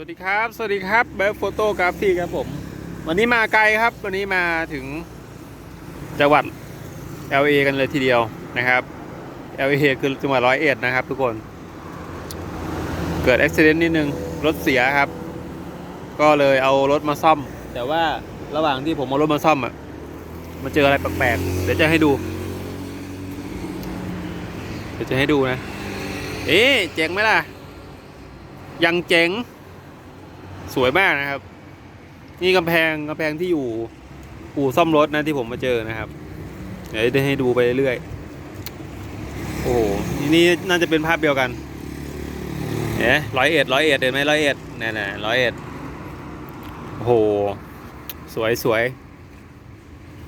วัสดีครับ สวัสดีครับแบบโฟโตกราฟีครับผม วันนี้มาไกลครับ วันนี้มาถึงจังหวัด LA กันเลยทีเดียวนะครับ LA คือจังหวัดร้อยเอ็ดนะครับ ทุกคน เกิดอุบิเหตุนิดนึง รถเสียครับ ก็เลยเอารถมาซ่อม แต่ว่าระหว่างที่ผมเอารถมาซ่อมอะมาเจออะไรแปลกๆ เดี๋ยวจะให้ดู เดี๋ยวจะให้ดูนะ เอ๊ะเจ๋งไหมล่ะ ยังเจ๋ง สวยมากนะครับ นี่กำแพงกำแพงที่อยู่อู่ซ่อมรถนะที่ผมมาเจอนะครับ เดี๋ยวจะให้ดูไปเรื่อยๆโอ้โหนี่น่าจะเป็นภาพเดียวกันเอ๊ะร้อยเอ็ดร้อยเอ็ดเห็นไหมร้อยเอ็ดนี่นๆร้อยเอ็ดโอ้โห สวยสวย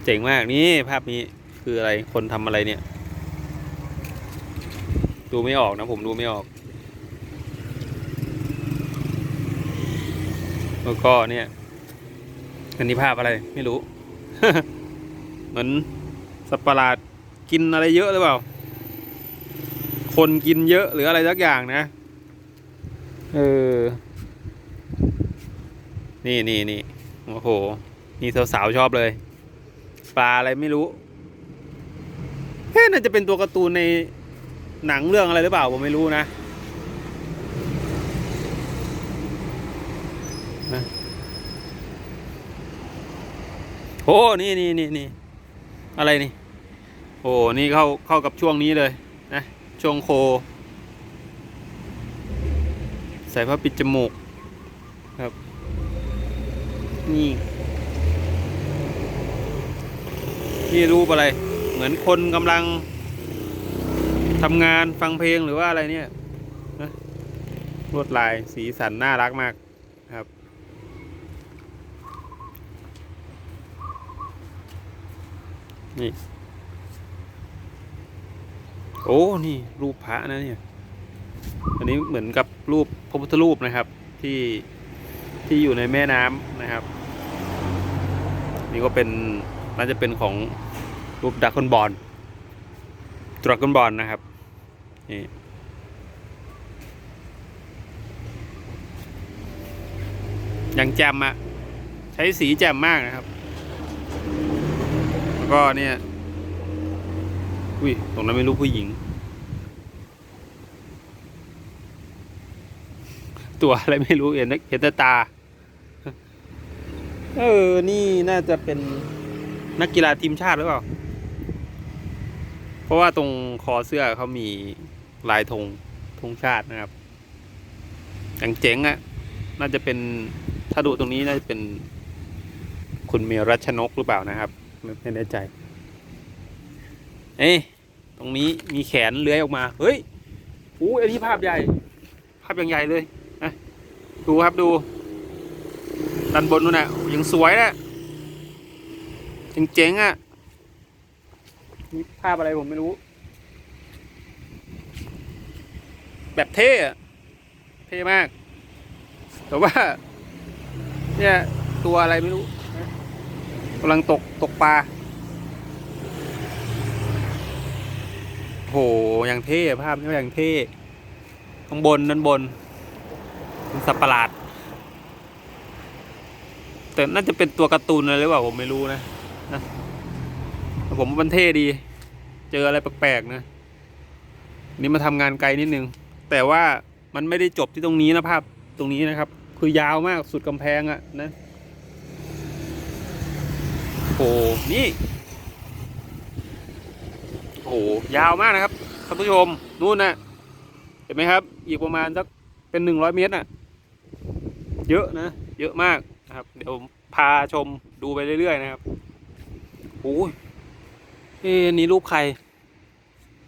เจ๋งมากนี่ภาพนี้คืออะไรคนทำอะไรเนี่ย ดูไม่ออกนะผมดูไม่ออก แล้วก็เนี่ยอันนี้ภาพอะไรไม่รู้ เหมือนสัตว์ประหลาดกินอะไรเยอะหรือเปล่า คนกินเยอะหรืออะไรสักอย่างนะ เออ นี่นี่นี่โอ้โห นี่สาวๆชอบเลย ปลาอะไรไม่รู้เฮ้น่าจะเป็นตัวการ์ตูนในหนังเรื่องอะไรหรือเปล่าผมไม่รู้นะ อ้นี่นี่นี่นี่อะไรนี่ โอ้นี่เข้าเข้ากับช่วงนี้เลยนะช่วงโค ใส่ผ้าปิดจมูกครับ นี่ นี่รูปอะไร เหมือนคนกำลังทำงานฟังเพลงหรือว่าอะไรเนี่ยนะลวดลายสีสันน่ารักมากครับ นี่ โอ้ นี่รูปพระนะเนี่ย อันนี้เหมือนกับรูปพระพุทธรูปนะครับ ที่ที่อยู่ในแม่น้ำนะครับ นี่ก็เป็นน่าจะเป็นของรูปดักคอนบอลดราก้อนบอลนะครับ นี่ยังแจ่มอะใช้สีแจ่มมากนะครับ ก็เนี่ยอุ้ยตรงนั้นไม่รู้ผู้หญิง ตัวอะไรไม่รู้เห็นเห็นแต่ตา เออ นี่น่าจะเป็นนักกีฬาทีมชาติหรือเปล่า เพราะว่าตรงคอเสื้อเขามีลายธงธงชาตินะครับอย่างเจ๋งอะ่ะน่าจะเป็นถ้าดูตรงนี้น่าจะเป็นคุณเมียรัชนกหรือเปล่านะครับ ไม่แน่ใจ เอ้ยตรงนี้มีแขนเลื้อยออกมา เฮ้ยอู้อันนี้ภาพใหญ่ ภาพอย่างใหญ่เลยนะดูครับดูด้านบนนู่นน่ะยังสวยนะเจ๋งๆอะนี่ภาพอะไรผมไม่รู้ แบบเท่อะเท่มาก แต่ว่า เนี่ย ตัวอะไรไม่รู้ กำลังตกตกปลาโหอย่างเท่ภาพนี้อย่างเท่ข้างบนด้านบนเป็นสัตว์ประหลาด แต่น่าจะเป็นตัวการ์ตูนอะไรหรือเปล่าผมไม่รู้นะนะแต่ผมว่ามันเท่ดี เจออะไรแปลกๆนะนี่มาทำงานไกลนิดนึง แต่ว่ามันไม่ได้จบที่ตรงนี้นะภาพตรงนี้นะครับ คือยาวมากสุดกำแพงอะนะโอ้โหนี่โอ้โหยาวมากนะครับท่านผู้ชมนู่นนะเห็นไหมครับ อีกประมาณสักเป็นหนึ่งร้อยเมตรน่ะ เยอะนะ เยอะมากนะครับ เดี๋ยวพาชมดูไปเรื่อยๆนะครับโอ้ยเอ๊ะอันนี่รูปใคร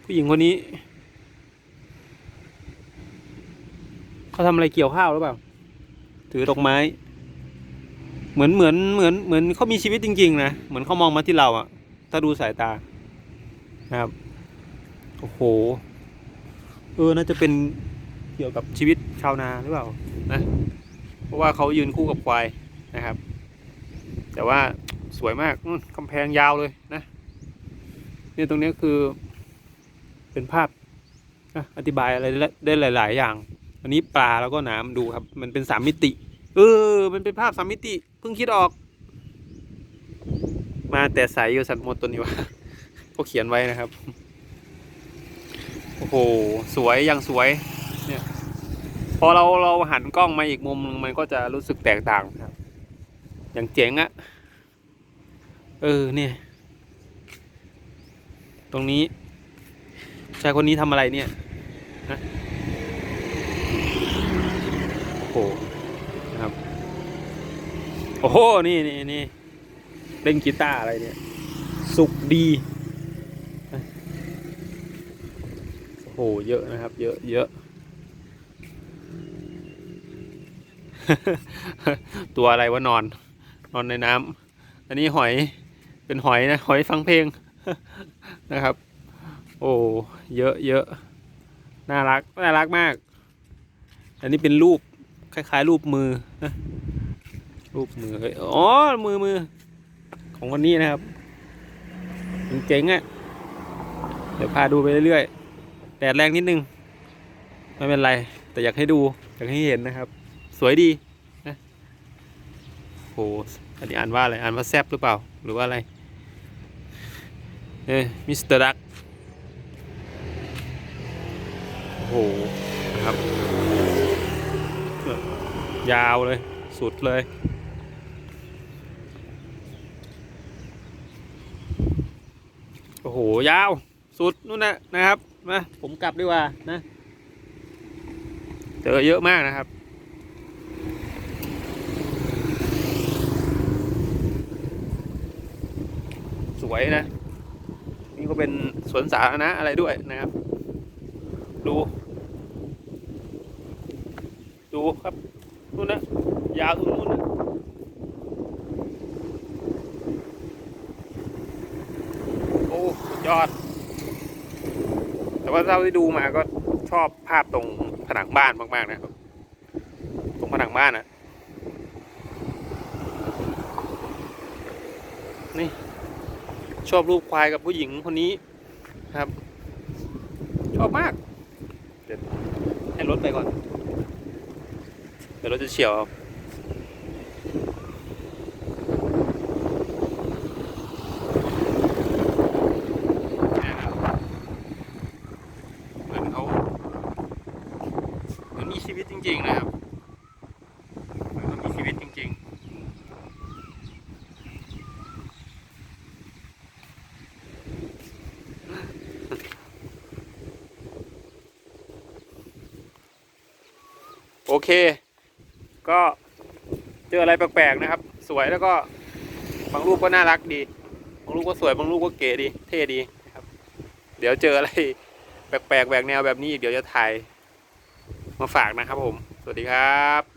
ผู้หญิงคนนี้ เขาทำอะไรเกี่ยวข้าวหรือเปล่า ถือดอกไม้ เหมือนเหมือนเหมือนเหมือนเขามีชีวิตจริง ๆ นะ เหมือนเขามองมาที่เราอะถ้าดูสายตานะครับ โอ้โห เออ น่าจะเป็นเกี่ยวกับชีวิตชาวนาหรือเปล่านะ เพราะว่าเขายืนคู่กับควายนะครับ แต่ว่าสวยมากนู่กำแพงยาวเลยนะ เนี่ยตรงนี้คือเป็นภาพอธิบายอะไรได้หลาย ๆ อย่าง อันนี้ปลาแล้วก็น้ำดูครับ มันเป็นสามมิติ เออ มันเป็นภาพสามมิติ เพิ่งคิดออก มาแต่ใสอยู่สัตว์มดตัวนี้วะก็เขียนไว้นะครับ โอ้โห สวยยังสวย เนี่ย พอเราเราหันกล้องมาอีกมุมหนึงมันก็จะรู้สึกแตกต่างครับ อย่างเจ๋งอะเออ เนี่ย ตรงนี้ชายคนนี้ทำอะไรเนี่ยฮะโอ้โห โอ้โห นี่นี่นี่เล่นกีตาร์อะไรเนี่ย สุขดี โอ้โห เยอะนะครับ เยอะเยอะ ตัวอะไรวะนอน นอนในน้ำ อันนี้หอย เป็นหอยนะ หอยฟังเพลงนะครับ โอ้ เยอะเยอะน่ารัก น่ารักมาก อันนี้เป็นรูป คล้าย ๆ รูปมือนะ รูปมือเอ้ยอ๋อ มือมือ ของคนนี้นะครับเจ๋งอะ่ะ เดี๋ยวพาดูไปเรื่อยๆแดดแรงนิดนึง ไม่เป็นไร แต่อยากให้ดู อยากให้เห็นนะครับ สวยดีนะโหอันนี้อ่านว่าอะไร อ่านว่าแซบหรือเปล่า หรือว่าอะไร เอ้มิสเตอร์ดักโอ้โหครับ ยาวเลย สุดเลย โอ้โห ยาว สุดนู่นนะนะครับ มาผมกลับดีกว่านะ เจอเยอะมากนะครับ สวยนะ นี่ก็เป็นสวนสาธารณะอะไรด้วยนะครับ ดู ดูครับนู่นนะ ยาวถึงนู่นนะโอ้สุด ยอด แต่ว่าเราที่ดูมาก็ชอบภาพตรงผนังบ้านมากๆนะครับ ตรงผนังบ้านนะนี่ ชอบรูปควายกับผู้หญิงคนนี้ครับ ชอบมาก เดี๋ยวให้รถไปก่อน เดี๋ยวรถจะเฉียวเอาเนี่ยครับเหมือนเขาเหมือนมีชีวิตจริง ๆ นะครับเหมือนเขามีชีวิตจริง ๆ โอเค ก็เจออะไรแปลกๆนะครับ สวยแล้วก็บางรูปก็น่ารักดี บางรูปก็สวยบางรูปก็เก๋ดี เท่ดีครับ เดี๋ยวเจออะไรแปลกๆแหวกแนวแบบนี้อีกเดี๋ยวจะถ่ายมาฝากนะครับผม สวัสดีครับ